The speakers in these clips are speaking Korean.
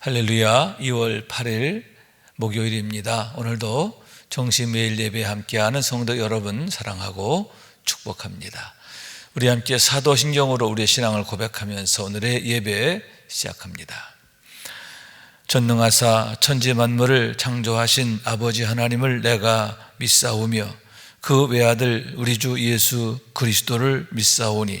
할렐루야 2월 8일 목요일입니다. 오늘도 정시 매일 예배 함께하는 성도 여러분 사랑하고 축복합니다. 우리 함께 사도신경으로 우리의 신앙을 고백하면서 오늘의 예배 시작합니다. 전능하사 천지 만물을 창조하신 아버지 하나님을 내가 믿사오며 그 외아들 우리 주 예수 그리스도를 믿사오니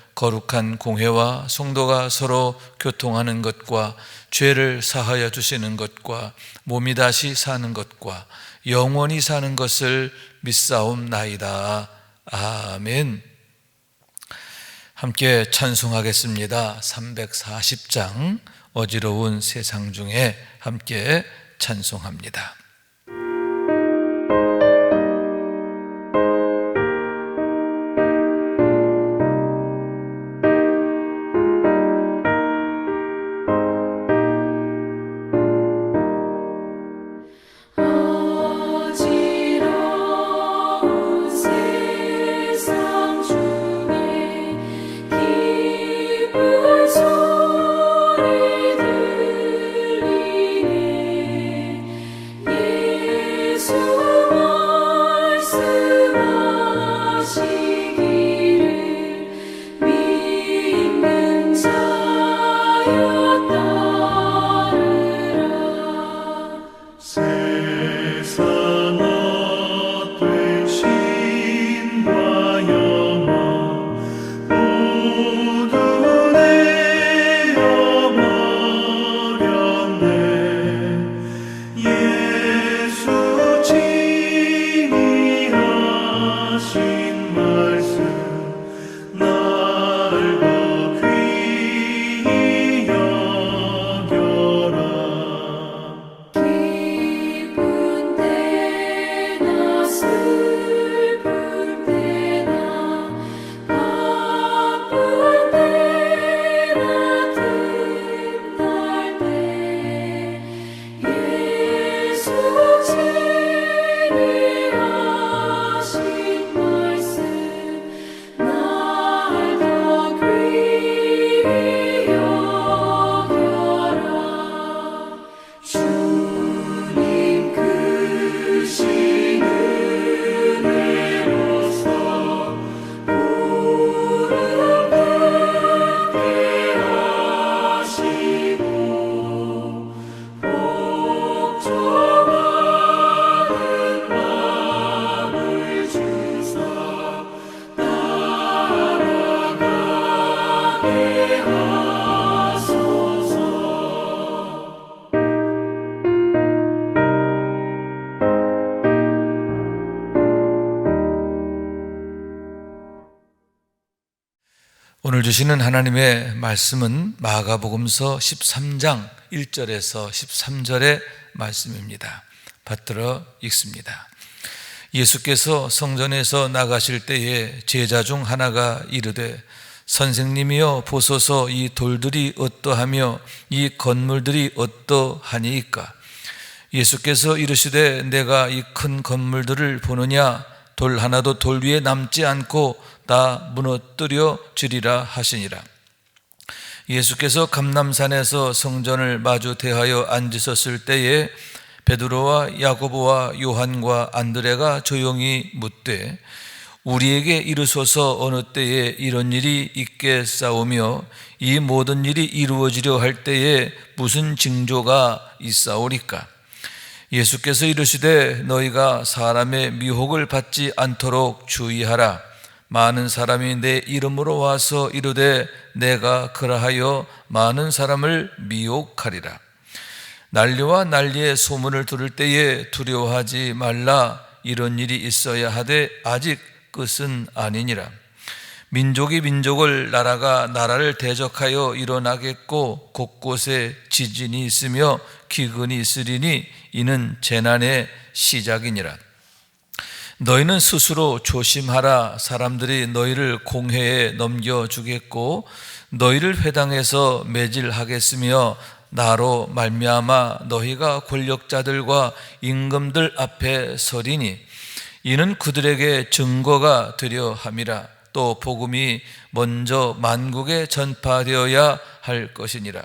거룩한 공회와 성도가 서로 교통하는 것과 죄를 사하여 주시는 것과 몸이 다시 사는 것과 영원히 사는 것을 믿사옵나이다. 아멘. 함께 찬송하겠습니다. 340장 어지러운 세상 중에 함께 찬송합니다. 주시는 하나님의 말씀은 마가복음서 13장 1절에서 13절의 말씀입니다. 받들어 읽습니다. 예수께서 성전에서 나가실 때에 제자 중 하나가 이르되 선생님이여 보소서 이 돌들이 어떠하며 이 건물들이 어떠하니이까 예수께서 이르시되 내가 이 큰 건물들을 보느냐 돌 하나도 돌 위에 남지 않고 다 무너뜨려 지리라 하시니라. 예수께서 감남산에서 성전을 마주 대하여 앉으셨을 때에 베드로와 야고보와 요한과 안드레가 조용히 묻되 우리에게 이르소서 어느 때에 이런 일이 있게 싸우며 이 모든 일이 이루어지려 할 때에 무슨 징조가 있사오리까? 예수께서 이르시되 너희가 사람의 미혹을 받지 않도록 주의하라 많은 사람이 내 이름으로 와서 이르되 내가 그러하여 많은 사람을 미혹하리라. 난리와 난리의 소문을 들을 때에 두려워하지 말라. 이런 일이 있어야 하되 아직 끝은 아니니라. 민족이 민족을 나라가 나라를 대적하여 일어나겠고 곳곳에 지진이 있으며 기근이 있으리니 이는 재난의 시작이니라. 너희는 스스로 조심하라. 사람들이 너희를 공회에 넘겨주겠고 너희를 회당에서 매질하겠으며 나로 말미암아 너희가 권력자들과 임금들 앞에 서리니 이는 그들에게 증거가 되려 함이라. 또 복음이 먼저 만국에 전파되어야 할 것이니라.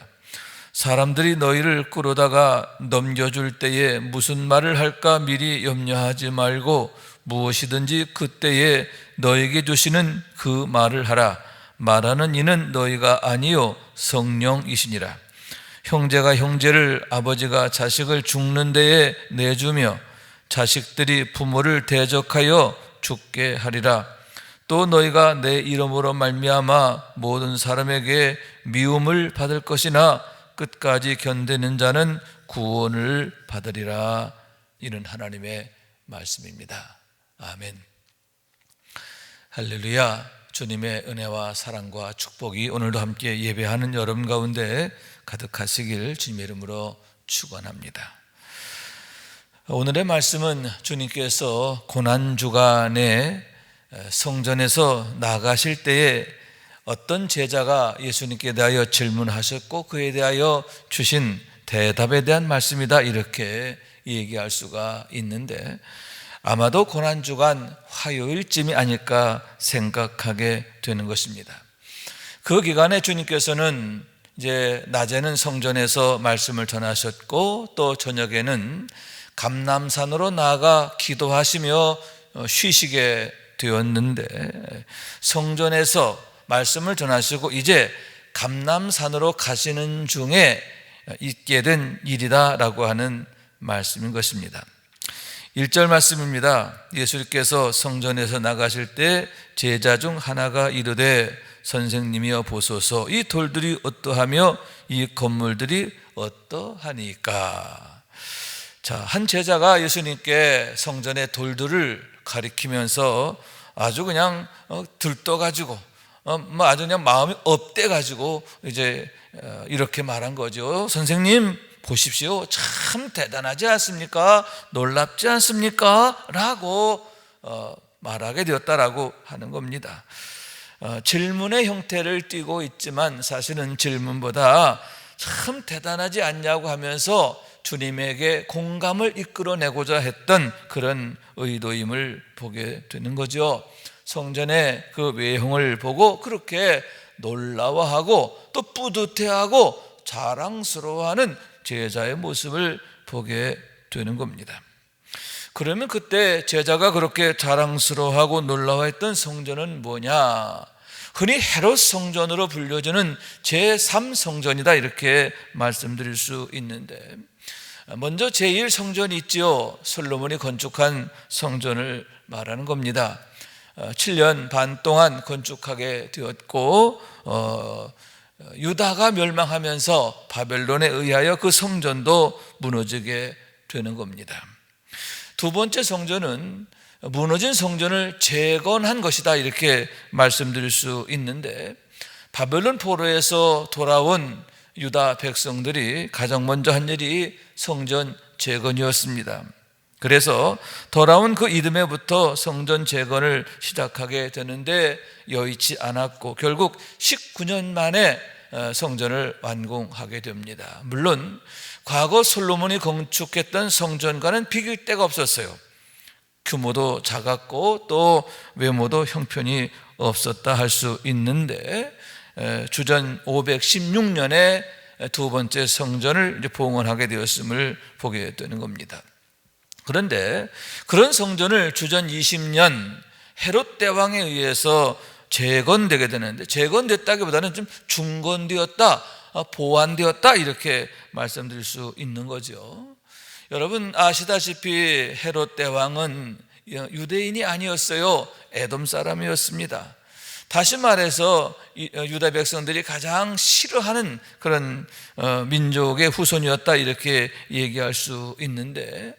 사람들이 너희를 끌어다가 넘겨줄 때에 무슨 말을 할까 미리 염려하지 말고 무엇이든지 그때에 너에게 주시는 그 말을 하라. 말하는 이는 너희가 아니요 성령이시니라. 형제가 형제를 아버지가 자식을 죽는 데에 내주며 자식들이 부모를 대적하여 죽게 하리라. 또 너희가 내 이름으로 말미암아 모든 사람에게 미움을 받을 것이나 끝까지 견디는 자는 구원을 받으리라. 이는 하나님의 말씀입니다. 아멘. 할렐루야. 주님의 은혜와 사랑과 축복이 오늘도 함께 예배하는 여러분 가운데 가득하시길 주님의 이름으로 축원합니다. 오늘의 말씀은 주님께서 고난 주간에 성전에서 나가실 때에 어떤 제자가 예수님께 대하여 질문하셨고 그에 대하여 주신 대답에 대한 말씀이다 이렇게 얘기할 수가 있는데 아마도 고난주간 화요일쯤이 아닐까 생각하게 되는 것입니다. 그 기간에 주님께서는 이제 낮에는 성전에서 말씀을 전하셨고 또 저녁에는 감남산으로 나아가 기도하시며 쉬시게 되었는데 성전에서 말씀을 전하시고 이제 감남산으로 가시는 중에 있게 된 일이다라고 하는 말씀인 것입니다. 1절 말씀입니다. 예수님께서 성전에서 나가실 때 제자 중 하나가 이르되 선생님이여 보소서 이 돌들이 어떠하며 이 건물들이 어떠하니까 자, 한 제자가 예수님께 성전의 돌들을 가리키면서 아주 그냥 어, 들떠가지고 어, 뭐 아주 그냥 마음이 업돼가지고 이제 어, 이렇게 말한 거죠. 선생님 보십시오. 참 대단하지 않습니까? 놀랍지 않습니까? 라고 어, 말하게 되었다라고 하는 겁니다. 어, 질문의 형태를 띠고 있지만 사실은 질문보다 참 대단하지 않냐고 하면서 주님에게 공감을 이끌어내고자 했던 그런 의도임을 보게 되는 거죠. 성전의 그 외형을 보고 그렇게 놀라워하고 또 뿌듯해하고 자랑스러워하는 제자의 모습을 보게 되는 겁니다. 그러면 그때 제자가 그렇게 자랑스러워하고 놀라워했던 성전은 뭐냐? 흔히 헤롯 성전으로 불려지는 제3성전이다 이렇게 말씀드릴 수 있는데 먼저 제1 성전이 있지요. 솔로몬이 건축한 성전을 말하는 겁니다. 7년 반 동안 건축하게 되었고 어, 유다가 멸망하면서 바벨론에 의하여 그 성전도 무너지게 되는 겁니다. 두 번째 성전은 무너진 성전을 재건한 것이다 이렇게 말씀드릴 수 있는데 바벨론 포로에서 돌아온 유다 백성들이 가장 먼저 한 일이 성전 재건이었습니다. 그래서 돌아온 그 이듬해부터 성전 재건을 시작하게 되는데 여의치 않았고 결국 19년 만에 어, 성전을 완공하게 됩니다. 물론 과거 솔로몬이 건축했던 성전과는 비길 데가 없었어요. 규모도 작았고 또 외모도 형편이 없었다 할 수 있는데 주전 516년에 두 번째 성전을 봉헌하게 되었음을 보게 되는 겁니다. 그런데 그런 성전을 주전 20년 헤롯 대왕에 의해서 재건되게 되는데 재건됐다기보다는 좀 중건되었다, 보완되었다 이렇게 말씀드릴 수 있는 거죠. 여러분 아시다시피 헤롯 대왕은 유대인이 아니었어요. 에돔 사람이었습니다. 다시 말해서 유다 백성들이 가장 싫어하는 그런 어, 민족의 후손이었다 이렇게 얘기할 수 있는데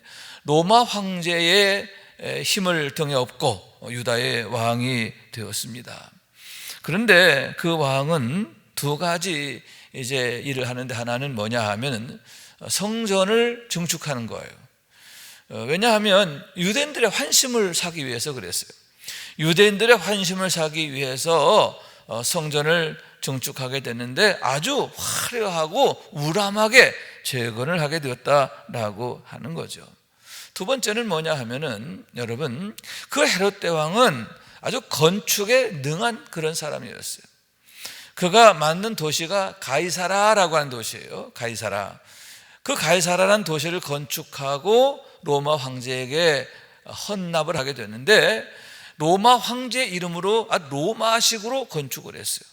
로마 황제의 힘을 등에 업고 유다의 왕이 되었습니다. 그런데 그 왕은 두 가지 이제 일을 하는데 하나는 뭐냐 하면 성전을 증축하는 거예요. 어, 왜냐하면 유대인들의 환심을 사기 위해서 그랬어요. 유대인들의 환심을 사기 위해서 어, 성전을 증축하게 됐는데 아주 화려하고 우람하게 재건을 하게 되었다라고 하는 거죠. 두 번째는 뭐냐 하면은 여러분 그 헤롯 대왕은 아주 건축에 능한 그런 사람이었어요. 그가 만든 도시가 가이사라라고 하는 도시예요. 가이사라. 그 가이사라라는 도시를 건축하고 로마 황제에게 헌납을 하게 됐는데 로마 황제 이름으로 아 로마식으로 건축을 했어요.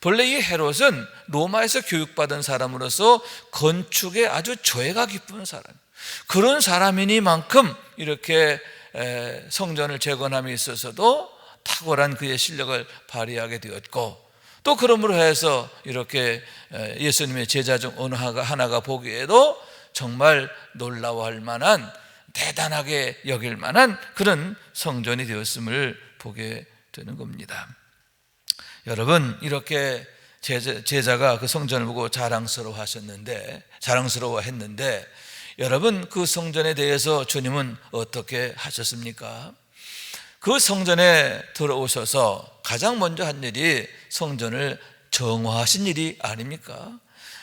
본래 이 헤롯은 로마에서 교육받은 사람으로서 건축에 아주 조예가 깊은 사람. 그런 사람이니만큼 이렇게 에, 성전을 재건함에 있어서도 탁월한 그의 실력을 발휘하게 되었고 또 그러므로 해서 이렇게 에, 예수님의 제자 중 어느 하나가, 보기에도 정말 놀라워할 만한 대단하게 여길 만한 그런 성전이 되었음을 보게 되는 겁니다. 여러분 이렇게 제자, 제자가 그 성전을 보고 자랑스러워 하셨는데 자랑스러워 했는데 여러분 그 성전에 대해서 주님은 어떻게 하셨습니까? 그 성전에 들어오셔서 가장 먼저 한 일이 성전을 정화하신 일이 아닙니까?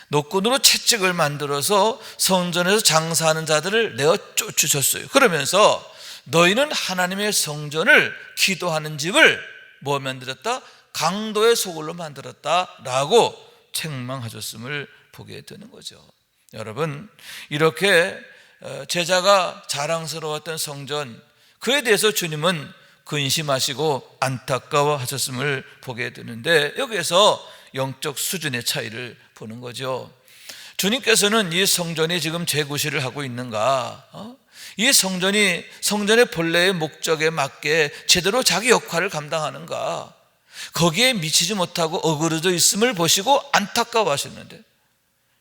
노끈으로 채찍을 만들어서 성전에서 장사하는 자들을 내어 쫓으셨어요. 그러면서 너희는 하나님의 성전을 기도하는 집을 뭐 만들었다? 강도의 소굴로 만들었다라고 책망하셨음을 보게 되는 거죠. 여러분 이렇게 어, 제자가 자랑스러웠던 성전 그에 대해서 주님은 근심하시고 안타까워 하셨음을 보게 되는데 여기에서 영적 수준의 차이를 보는 거죠. 주님께서는 이 성전이 지금 재구시를 하고 있는가? 어? 이 성전이 성전의 본래의 목적에 맞게 제대로 자기 역할을 감당하는가? 거기에 미치지 못하고 어그러져 있음을 보시고 안타까워하셨는데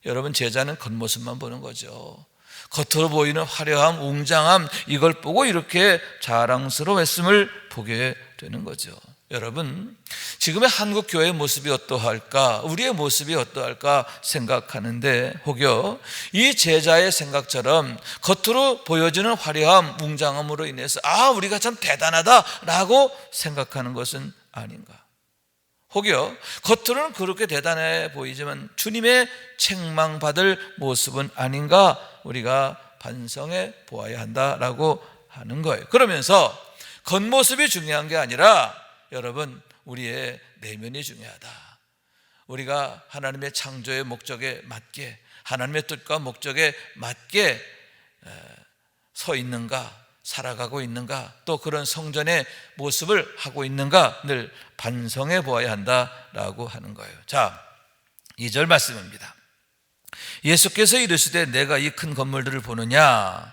여러분 제자는 겉모습만 보는 거죠. 겉으로 보이는 화려함, 웅장함 이걸 보고 이렇게 자랑스러워했음을 보게 되는 거죠. 여러분 지금의 한국 교회의 모습이 어떠할까? 우리의 모습이 어떠할까 생각하는데 혹여 이 제자의 생각처럼 겉으로 보여지는 화려함, 웅장함으로 인해서 아 우리가 참 대단하다라고 생각하는 것은 아닌가? 혹여 겉으로는 그렇게 대단해 보이지만 주님의 책망받을 모습은 아닌가 우리가 반성해 보아야 한다라고 하는 거예요. 그러면서 겉모습이 중요한 게 아니라 여러분 우리의 내면이 중요하다. 우리가 하나님의 창조의 목적에 맞게 하나님의 뜻과 목적에 맞게 서 있는가 살아가고 있는가 또 그런 성전의 모습을 하고 있는가 늘 반성해 보아야 한다라고 하는 거예요. 자, 2절 말씀입니다. 예수께서 이르시되 내가 이 큰 건물들을 보느냐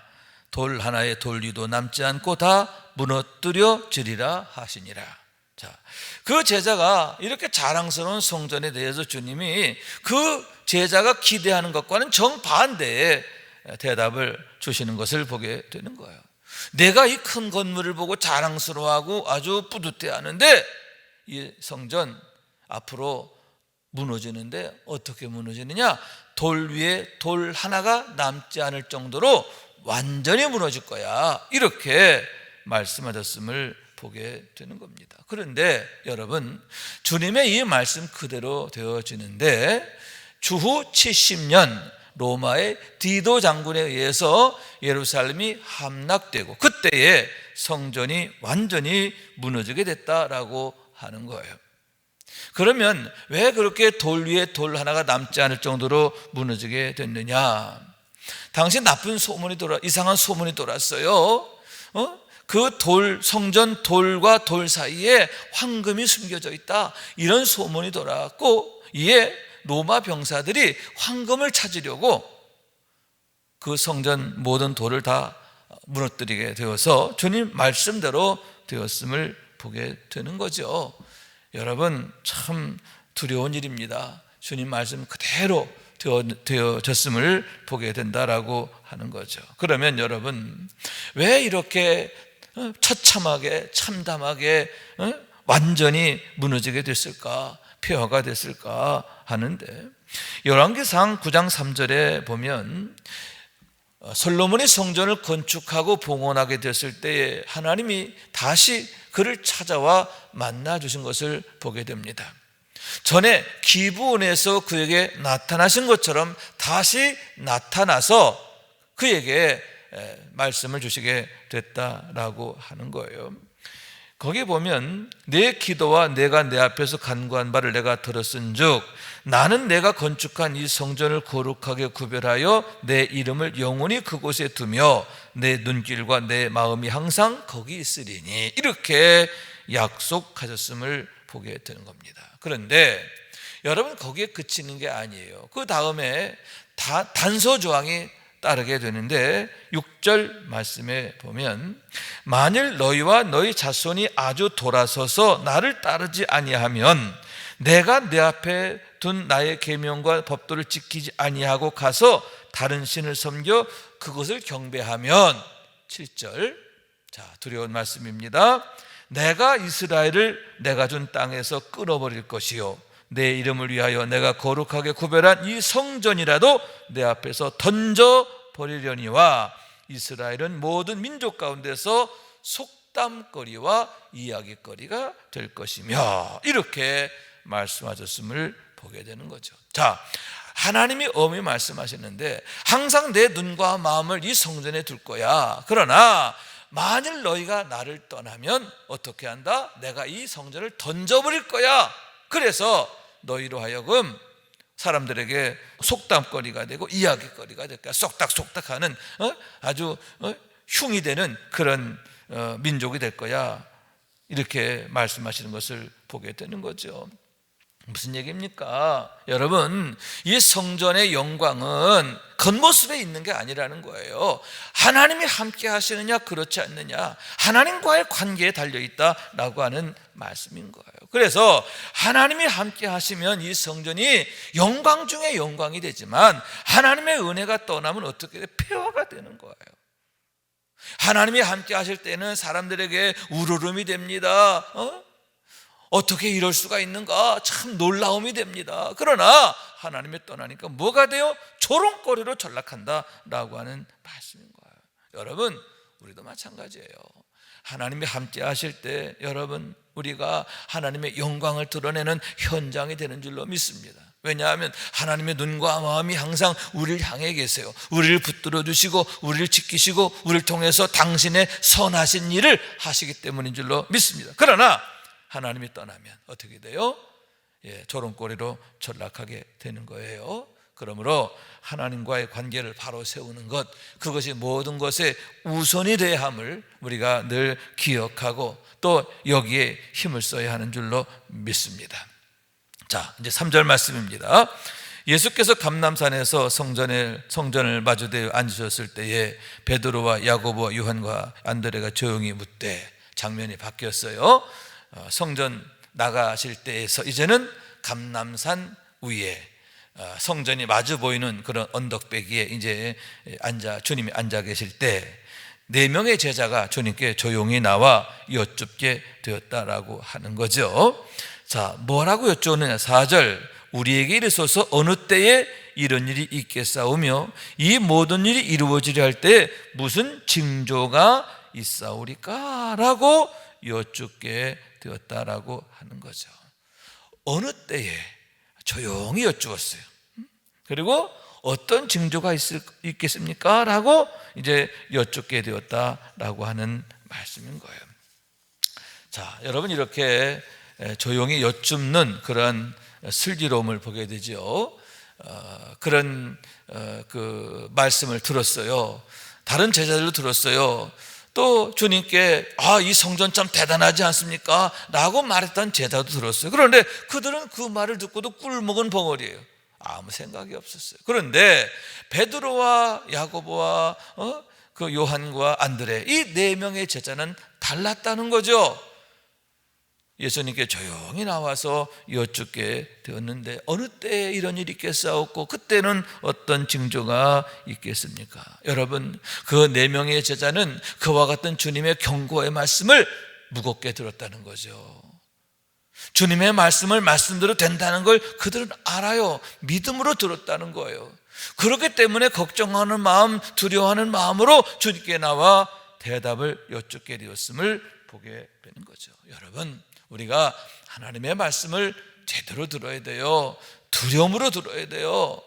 돌 하나의 돌 위도 남지 않고 다 무너뜨려 지리라 하시니라. 자, 그 제자가 이렇게 자랑스러운 성전에 대해서 주님이 그 제자가 기대하는 것과는 정반대의 대답을 주시는 것을 보게 되는 거예요. 내가 이 큰 건물을 보고 자랑스러워하고 아주 뿌듯해 하는데 이 성전 앞으로 무너지는데 어떻게 무너지느냐? 돌 위에 돌 하나가 남지 않을 정도로 완전히 무너질 거야. 이렇게 말씀하셨음을 보게 되는 겁니다. 그런데 여러분, 주님의 이 말씀 그대로 되어지는데 주후 70년 로마의 디도 장군에 의해서 예루살렘이 함락되고 그때에 성전이 완전히 무너지게 됐다라고 하는 거예요. 그러면 왜 그렇게 돌 위에 돌 하나가 남지 않을 정도로 무너지게 됐느냐? 당시 나쁜 소문이 돌아 이상한 소문이 돌았어요. 어? 그 돌 성전 돌과 돌 사이에 황금이 숨겨져 있다. 이런 소문이 돌았고 이에 로마 병사들이 황금을 찾으려고 그 성전 모든 돌을 다 무너뜨리게 되어서 주님 말씀대로 되었음을 보게 되는 거죠. 여러분 참 두려운 일입니다. 주님 말씀 그대로 되어졌음을 보게 된다라고 하는 거죠. 그러면 여러분 왜 이렇게 어, 처참하게 참담하게 어? 완전히 무너지게 됐을까? 폐허가 됐을까 하는데 열왕기상 9장 3절에 보면 어, 솔로몬이 성전을 건축하고 봉헌하게 됐을 때에 하나님이 다시 그를 찾아와 만나 주신 것을 보게 됩니다. 전에 기부원에서 그에게 나타나신 것처럼 다시 나타나서 그에게 에, 말씀을 주시게 됐다라고 하는 거예요. 거기 보면 내 기도와 내가 내 앞에서 간구한 바를 내가 들었은즉 나는 내가 건축한 이 성전을 거룩하게 구별하여 내 이름을 영원히 그곳에 두며 내 눈길과 내 마음이 항상 거기 있으리니 이렇게 약속하셨음을 보게 되는 겁니다. 그런데 여러분 거기에 그치는 게 아니에요. 그 다음에 다 단서 조항이 따르게 되는데 6절 말씀에 보면 만일 너희와 너희 자손이 아주 돌아서서 나를 따르지 아니하면 내가 내 앞에 둔 나의 계명과 법도를 지키지 아니하고 가서 다른 신을 섬겨 그것을 경배하면. 7절. 자 두려운 말씀입니다. 내가 이스라엘을 내가 준 땅에서 끊어버릴 것이요 내 이름을 위하여 내가 거룩하게 구별한 이 성전이라도 내 앞에서 던져 버리려니와 이스라엘은 모든 민족 가운데서 속담거리와 이야기거리가 될 것이며 이렇게 말씀하셨음을 보게 되는 거죠. 자, 하나님이 엄히 말씀하셨는데 항상 내 눈과 마음을 이 성전에 둘 거야. 그러나 만일 너희가 나를 떠나면 어떻게 한다? 내가 이 성전을 던져버릴 거야. 그래서 너희로 하여금 사람들에게 속담거리가 되고 이야기거리가 될까 쏙닥쏙닥 하는 어? 아주 어? 흉이 되는 그런 어, 민족이 될 거야 이렇게 말씀하시는 것을 보게 되는 거죠. 무슨 얘기입니까? 여러분, 이 성전의 영광은 겉모습에 있는 게 아니라는 거예요. 하나님이 함께 하시느냐, 그렇지 않느냐. 하나님과의 관계에 달려 있다라고 하는 말씀인 거예요. 그래서 하나님이 함께 하시면 이 성전이 영광 중에 영광이 되지만 하나님의 은혜가 떠나면 어떻게 돼? 폐허가 되는 거예요. 하나님이 함께 하실 때는 사람들에게 우르름이 됩니다. 어? 어떻게 이럴 수가 있는가? 참 놀라움이 됩니다. 그러나 하나님이 떠나니까 뭐가 돼요? 조롱거리로 전락한다라고 하는 말씀인 거예요. 여러분, 우리도 마찬가지예요. 하나님이 함께 하실 때 여러분 우리가 하나님의 영광을 드러내는 현장이 되는 줄로 믿습니다. 왜냐하면 하나님의 눈과 마음이 항상 우리를 향해 계세요. 우리를 붙들어 주시고 우리를 지키시고 우리를 통해서 당신의 선하신 일을 하시기 때문인 줄로 믿습니다. 그러나 하나님이 떠나면 어떻게 돼요? 예, 조롱거리로 전락하게 되는 거예요. 그러므로 하나님과의 관계를 바로 세우는 것, 그것이 모든 것에 우선이 돼야 함을 우리가 늘 기억하고 또 여기에 힘을 써야 하는 줄로 믿습니다. 자, 이제 3절 말씀입니다. 예수께서 감남산에서 성전을 성전을 마주대어 앉으셨을 때에 베드로와 야고보와 요한과 안드레가 조용히 묻되 장면이 바뀌었어요. 어, 성전 나가실 때에서 이제는 감남산 위에 어, 성전이 마주 보이는 그런 언덕배기에 이제 앉아 주님이 앉아 계실 때 네 명의 제자가 주님께 조용히 나와 여쭙게 되었다라고 하는 거죠. 자, 뭐라고 여쭈느냐? 4절. 우리에게 이르소서 어느 때에 이런 일이 있겠사오며 이 모든 일이 이루어지려 할때 무슨 징조가 있사오리까? 라고 여쭙게 되었다라고 하는 거죠. 어느 때에 조용히 여쭈었어요. 그리고 어떤 징조가 있을, 있겠습니까? 라고 이제 여쭙게 되었다라고 하는 말씀인 거예요. 자, 여러분 이렇게 조용히 여쭙는 그런 슬기로움을 보게 되죠. 어, 그런 어, 그 말씀을 들었어요. 다른 제자들도 들었어요. 또 주님께 아, 이 성전 참 대단하지 않습니까? 라고 말했던 제자도 들었어요. 그런데 그들은 그 말을 듣고도 꿀먹은 벙어리예요. 아무 생각이 없었어요. 그런데 베드로와 야고보와 어? 그 요한과 안드레 이 네 명의 제자는 달랐다는 거죠. 예수님께 조용히 나와서 여쭙게 되었는데 어느 때에 이런 일이 있겠사옵고 그때는 어떤 징조가 있겠습니까? 여러분 그 네 명의 제자는 그와 같은 주님의 경고의 말씀을 무겁게 들었다는 거죠. 주님의 말씀을 말씀대로 된다는 걸 그들은 알아요. 믿음으로 들었다는 거예요. 그렇기 때문에 걱정하는 마음, 두려워하는 마음으로 주님께 나와 대답을 여쭙게 되었음을 보게 되는 거죠. 여러분, 우리가 하나님의 말씀을 제대로 들어야 돼요. 두려움으로 들어야 돼요.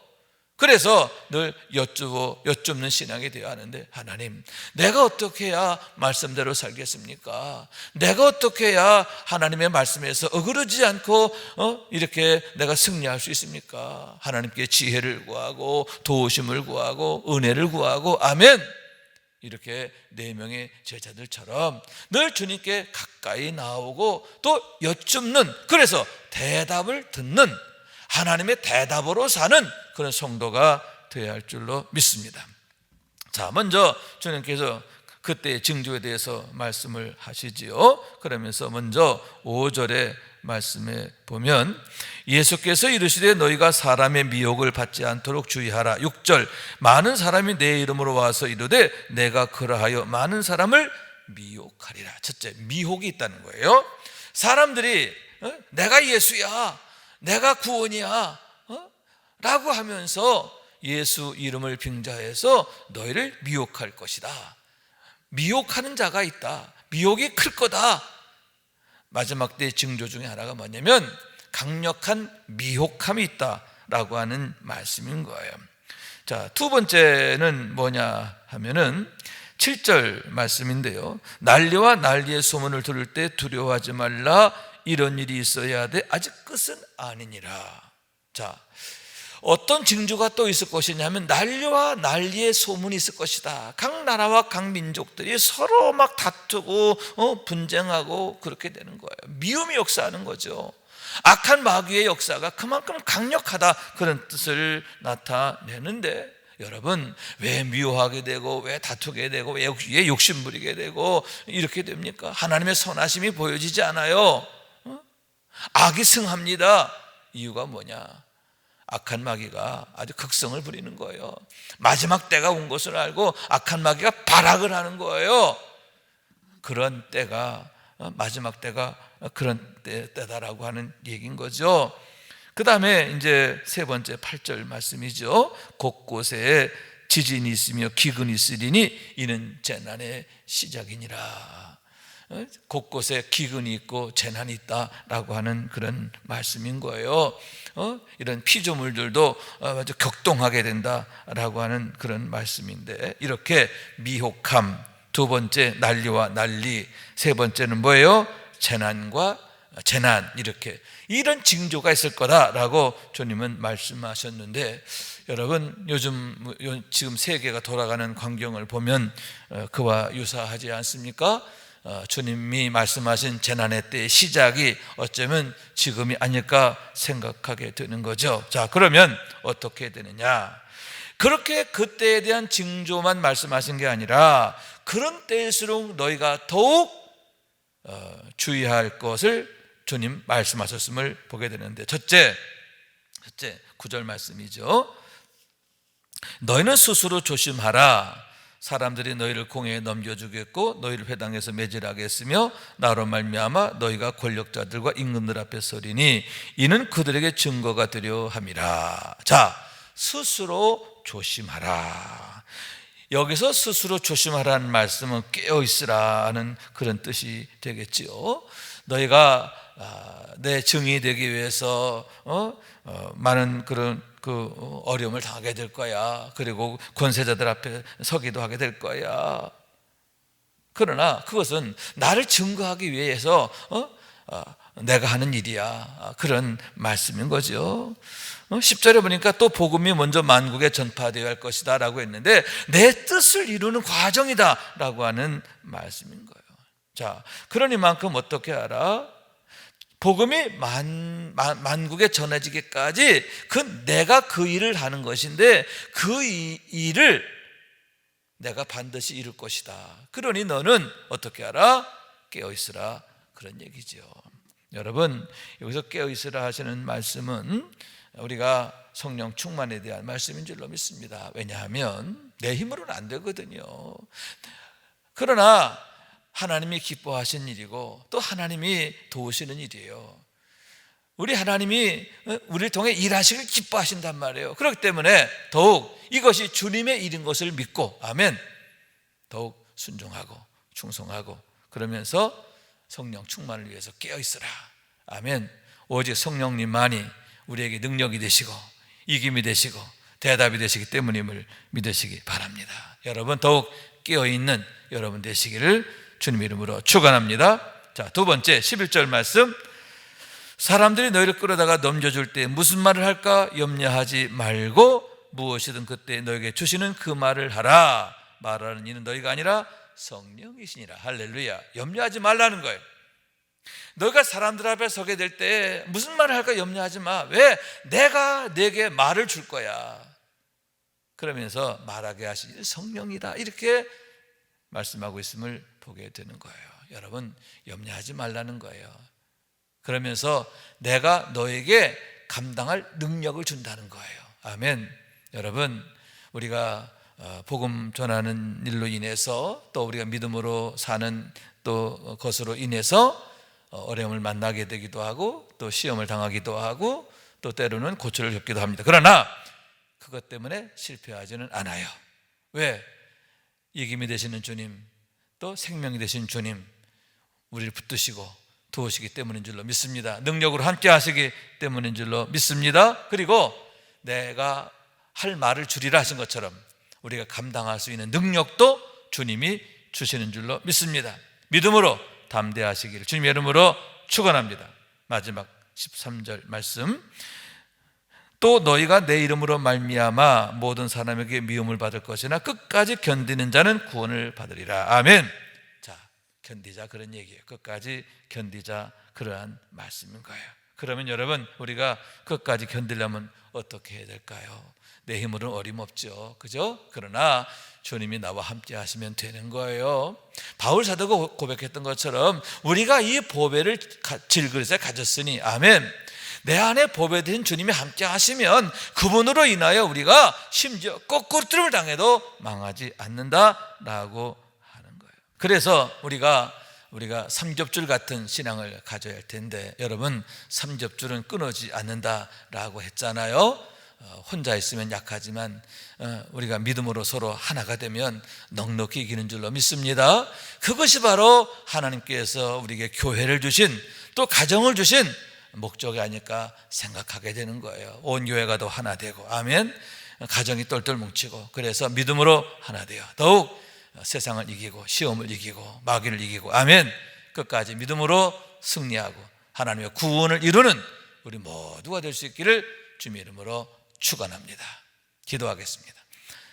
그래서 늘 여쭈고 여쭙는 신앙이 되어야 하는데 하나님 내가 어떻게 해야 말씀대로 살겠습니까? 내가 어떻게 해야 하나님의 말씀에서 어그러지 않고 어? 이렇게 내가 승리할 수 있습니까? 하나님께 지혜를 구하고 도우심을 구하고 은혜를 구하고 아멘. 이렇게 네 명의 제자들처럼 늘 주님께 가까이 나오고 또 여쭙는 그래서 대답을 듣는 하나님의 대답으로 사는 그런 성도가 되어야 할 줄로 믿습니다. 자, 먼저 주님께서 그때의 징조에 대해서 말씀을 하시지요. 그러면서 먼저 5절의 말씀에 보면 예수께서 이르시되 너희가 사람의 미혹을 받지 않도록 주의하라. 6절 많은 사람이 내 이름으로 와서 이르되 내가 그러하여 많은 사람을 미혹하리라. 첫째, 미혹이 있다는 거예요. 사람들이 어? 내가 예수야. 내가 구원이야. 어? 라고 하면서 예수 이름을 빙자해서 너희를 미혹할 것이다. 미혹하는 자가 있다. 미혹이 클 거다. 마지막 때의 징조 중에 하나가 뭐냐면 강력한 미혹함이 있다라고 하는 말씀인 거예요. 자, 두 번째는 뭐냐 하면은 7절 말씀인데요. 난리와 난리의 소문을 들을 때 두려워하지 말라. 이런 일이 있어야 돼. 아직 끝은 아니니라. 자, 어떤 징조가 또 있을 것이냐 하면 난리와 난리의 소문이 있을 것이다. 각 나라와 각 민족들이 서로 막 다투고 어, 분쟁하고 그렇게 되는 거예요. 미움이 역사하는 거죠. 악한 마귀의 역사가 그만큼 강력하다 그런 뜻을 나타내는데 여러분 왜 미워하게 되고 왜 다투게 되고 왜 욕심 부리게 되고 이렇게 됩니까? 하나님의 선하심이 보여지지 않아요. 어? 악이 승합니다. 이유가 뭐냐? 악한 마귀가 아주 극성을 부리는 거예요. 마지막 때가 온 것을 알고 악한 마귀가 발악을 하는 거예요. 그런 때가 어, 마지막 때가 그런 때, 때다라고 하는 얘기인 거죠. 그 다음에 이제 세 번째 8절 말씀이죠. 곳곳에 지진이 있으며 기근이 있으리니 이는 재난의 시작이니라. 어? 곳곳에 기근이 있고 재난이 있다라고 하는 그런 말씀인 거예요. 어? 이런 피조물들도 아주 격동하게 된다라고 하는 그런 말씀인데 이렇게 미혹함 두 번째 난리와 난리 세 번째는 뭐예요? 재난과 재난 이렇게 이런 징조가 있을 거다라고 주님은 말씀하셨는데 여러분 요즘 지금 세계가 돌아가는 광경을 보면 어, 그와 유사하지 않습니까? 어, 주님이 말씀하신 재난의 때의 시작이 어쩌면 지금이 아닐까 생각하게 되는 거죠. 자, 그러면 어떻게 되느냐? 그렇게 그때에 대한 징조만 말씀하신 게 아니라 그런 때일수록 너희가 더욱 어, 주의할 것을 주님 말씀하셨음을 보게 되는데 첫째, 첫째 구절 말씀이죠. 너희는 스스로 조심하라. 사람들이 너희를 공회에 넘겨주겠고 너희를 회당에서 매질하겠으며 나로 말미암아 너희가 권력자들과 임금들 앞에 서리니 이는 그들에게 증거가 되려 함이라. 자, 스스로 조심하라. 여기서 스스로 조심하라는 말씀은 깨어 있으라는 그런 뜻이 되겠지요. 너희가 아, 내 증이 되기 위해서 어? 어, 많은 그런 그 어려움을 당하게 될 거야. 그리고 권세자들 앞에 서기도 하게 될 거야. 그러나 그것은 나를 증거하기 위해서 어? 어, 내가 하는 일이야. 아, 그런 말씀인 거죠. 10절에 보니까 또 복음이 먼저 만국에 전파되어야 할 것이다 라고 했는데 내 뜻을 이루는 과정이다 라고 하는 말씀인 거예요. 자, 그러니만큼 어떻게 알아? 복음이 만, 만, 만 국에 전해지기까지 그 내가 그 일을 하는 것인데 그 이, 일을 내가 반드시 이룰 것이다. 그러니 너는 어떻게 알아? 깨어 있으라. 그런 얘기죠. 여러분, 여기서 깨어 있으라 하시는 말씀은 우리가 성령 충만에 대한 말씀인 줄로 믿습니다. 왜냐하면 내 힘으로는 안 되거든요. 그러나 하나님이 기뻐하신 일이고 또 하나님이 도우시는 일이에요. 우리 하나님이 어, 우리를 통해 일하시길 기뻐하신단 말이에요. 그렇기 때문에 더욱 이것이 주님의 일인 것을 믿고 아멘. 더욱 순종하고 충성하고 그러면서 성령 충만을 위해서 깨어 있으라. 아멘. 오직 성령님만이 우리에게 능력이 되시고 이김이 되시고 대답이 되시기 때문임을 믿으시기 바랍니다. 여러분 더욱 깨어 있는 여러분 되시기를 주님 이름으로 축원합니다. 자, 두 번째 11절 말씀 사람들이 너희를 끌어다가 넘겨줄 때 무슨 말을 할까 염려하지 말고 무엇이든 그때 너에게 주시는 그 말을 하라. 말하는 이는 너희가 아니라 성령이시니라. 할렐루야. 염려하지 말라는 거예요. 너희가 사람들 앞에 서게 될 때 무슨 말을 할까 염려하지 마. 왜? 내가 내게 말을 줄 거야. 그러면서 말하게 하시니 성령이다. 이렇게 말씀하고 있음을 보게 되는 거예요. 여러분, 염려하지 말라는 거예요. 그러면서 내가 너에게 감당할 능력을 준다는 거예요. 아멘. 여러분, 우리가 어, 복음 전하는 일로 인해서 또 우리가 믿음으로 사는 또 것으로 인해서 어, 어려움을 만나게 되기도 하고 또 시험을 당하기도 하고 또 때로는 고초를 겪기도 합니다. 그러나 그것 때문에 실패하지는 않아요. 왜? 이김이 되시는 주님, 또 생명이 되신 주님, 우리를 붙드시고 도우시기 때문인 줄로 믿습니다. 능력으로 함께 하시기 때문인 줄로 믿습니다. 그리고 내가 할 말을 줄이라 하신 것처럼 우리가 감당할 수 있는 능력도 주님이 주시는 줄로 믿습니다. 믿음으로 담대하시기를 주님 이름으로 축원합니다. 마지막 13절 말씀. 또 너희가 내 이름으로 말미암아 모든 사람에게 미움을 받을 것이나 끝까지 견디는 자는 구원을 받으리라. 아멘. 자, 견디자 그런 얘기예요. 끝까지 견디자 그러한 말씀인 거예요. 그러면 여러분 우리가 끝까지 견디려면 어떻게 해야 될까요? 내 힘으로는 어림없죠. 그죠? 그러나 주님이 나와 함께 하시면 되는 거예요. 바울 사도가 고백했던 것처럼 우리가 이 보배를 질그릇에 가졌으니 아멘. 내 안에 보배된 주님이 함께 하시면 그분으로 인하여 우리가 심지어 거꾸로 뜸을 당해도 망하지 않는다라고 하는 거예요. 그래서 우리가 우리가 삼겹줄 같은 신앙을 가져야 할 텐데 여러분 삼겹줄은 끊어지 않는다라고 했잖아요. 어, 혼자 있으면 약하지만 어, 우리가 믿음으로 서로 하나가 되면 넉넉히 이기는 줄로 믿습니다. 그것이 바로 하나님께서 우리에게 교회를 주신 또 가정을 주신 목적이 아닐까 생각하게 되는 거예요. 온 교회가 더 하나 되고 아멘. 가정이 똘똘 뭉치고 그래서 믿음으로 하나 되어 더욱 세상을 이기고 시험을 이기고 마귀를 이기고 아멘. 끝까지 믿음으로 승리하고 하나님의 구원을 이루는 우리 모두가 될 수 있기를 주님 이름으로 축원합니다. 기도하겠습니다.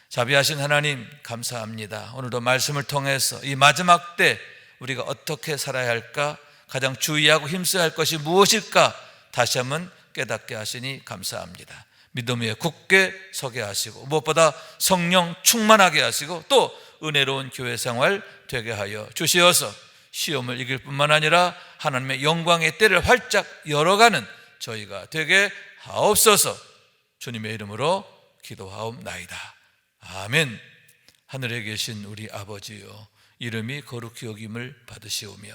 자비하신 하나님 감사합니다. 오늘도 말씀을 통해서 이 마지막 때 우리가 어떻게 살아야 할까? 가장 주의하고 힘써야 할 것이 무엇일까? 다시 한번 깨닫게 하시니 감사합니다. 믿음 위에 굳게 서게 하시고 무엇보다 성령 충만하게 하시고 또 은혜로운 교회 생활 되게 하여 주시어서 시험을 이길 뿐만 아니라 하나님의 영광의 때를 활짝 열어가는 저희가 되게 하옵소서 주님의 이름으로 기도하옵나이다. 아멘. 하늘에 계신 우리 아버지요 이름이 거룩히 여김을 받으시오며